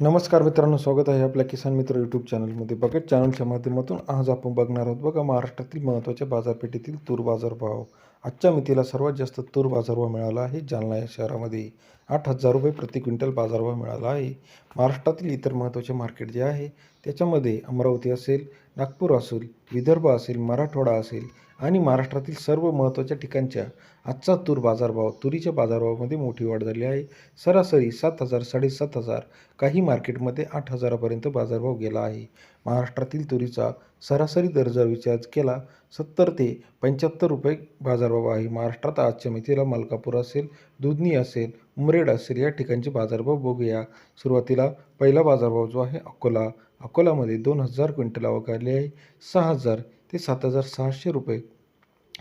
नमस्कार मित्रांनो स्वागत आहे आपल्या किसान मित्र यूट्यूब चॅनलमध्ये बकेट चॅनलच्या माध्यमातून आज आपण बघणार आहोत बघा महाराष्ट्रातील महत्त्वाच्या बाजारपेठेतील तूर बाजारभाव. आजच्या मितीला सर्वात जास्त तूर बाजारभाव मिळाला आहे. जालना या शहरामध्ये आठ हजार रुपये प्रति क्विंटल बाजारभाव मिळाला आहे. महाराष्ट्रातील इतर महत्त्वाचे मार्केट जे आहे त्याच्यामध्ये अमरावती असेल नागपूर असेल विदर्भ असेल मराठवाडा असेल आणि महाराष्ट्रातील सर्व महत्त्वाच्या ठिकाणच्या आजचा तूर बाजारभाव तुरीच्या बाजारभावामध्ये मोठी वाढ झाली आहे. सरासरी सात हजार साडेसात हजार काही मार्केटमध्ये आठ हजारापर्यंत बाजारभाव गेला आहे. महाराष्ट्रातील तुरीचा सरासरी दर जर विचार केला सत्तर ते पंच्याहत्तर रुपये बाजारभाव आहे. महाराष्ट्रात आजच्या मितीला मलकापूर असेल दुधनी असेल उमरेड असेल या ठिकाणचे बाजारभाव बघूया. सुरुवातीला पहिला बाजारभाव जो आहे अकोला. अकोलामध्ये दोन हजार क्विंटल आवक आली आहे. सहा हजार ते सात हजार सहाशे रुपये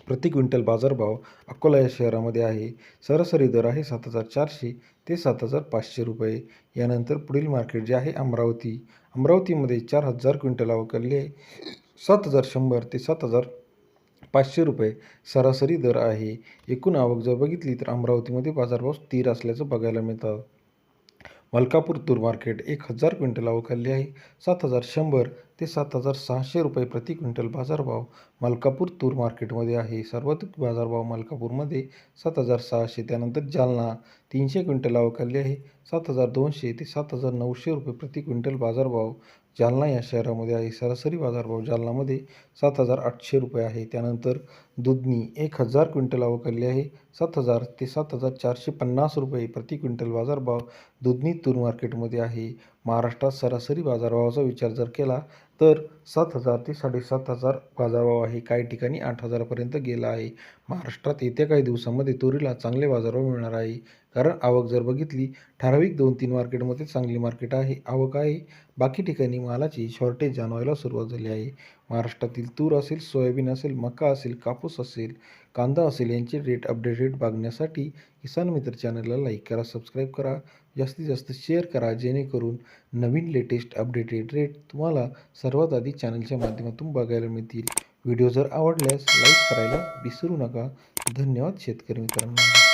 प्रति क्विंटल बाजारभाव अकोला या शहरामध्ये आहे. सरासरी दर आहे सात हजार चारशे ते सात हजार पाचशे रुपये. यानंतर पुढील मार्केट जे आहे अमरावती. अमरावतीमध्ये चार हजार क्विंटल आवक आली आहे. सात हजार शंभर ते सात हजार पाचशे रुपये सरासरी दर आहे. एकूण आवक जर बघितली तर अमरावतीमध्ये बाजारभाव स्थिर असल्याचं बघायला मिळतं. मलकापूर तूर मार्केट एक हजार क्विंटल आवक आली आहे. सात हजार शंभर ते सात हजार सहाशे रुपये प्रति क्विंटल बाजारभाव मलकापूर तूर मार्केटमध्ये आहे. सर्वाधिक बाजारभाव मलकापूरमध्ये सात हजार सहाशे त्यानंतर जालना तीनशे क्विंटल आवक आली आहे. सात हजार दोनशे ते सात हजार नऊशे रुपये प्रति क्विंटल बाजारभाव जालना या शहरामध्ये आहे. सरासरी बाजारभाव जालनामध्ये सात हजार आठशे रुपये आहे. त्यानंतर दुधनी एक हजार क्विंटल आवक आली आहे. सात हजार ते सात हजार चारशे पन्नास रुपये प्रति क्विंटल बाजारभाव दुधनी तूर मार्केटमध्ये आहे. महाराष्ट्रात सरासरी बाजारभावाचा विचार जर केला तर सात हजार ते साडेसात हजार बाजारभाव आहे. काही ठिकाणी आठ हजारापर्यंत गेला आहे. महाराष्ट्रात येत्या काही दिवसामध्ये तुरीला चांगले बाजारभाव मिळणार आहे. कारण आवक जर बघितली ठराविक दोन तीन मार्केटमध्ये चांगली मार्केट आहे आवक आहे. बाकी ठिकाणी मालाची शॉर्टेज जाणवायला सुरुवात झाली आहे. महाराष्ट्रातील तूर असेल सोयाबीन असेल मका असेल कापूस असेल कांदा असेल यांचे रेट अपडेटेड बघण्यासाठी किसान मित्र चॅनलला लाईक करा सबस्क्राईब करा जास्तीत जास्त शेअर करा जेणेकरून नवीन लेटेस्ट अपडेटेड रेट तुम्हाला सर्वात आधी चॅनलच्या माध्यमातून बघायला मिळतील. व्हिडिओ जर आवडल्यास लाईक करायला विसरू नका. धन्यवाद शेतकरी मित्रांनो.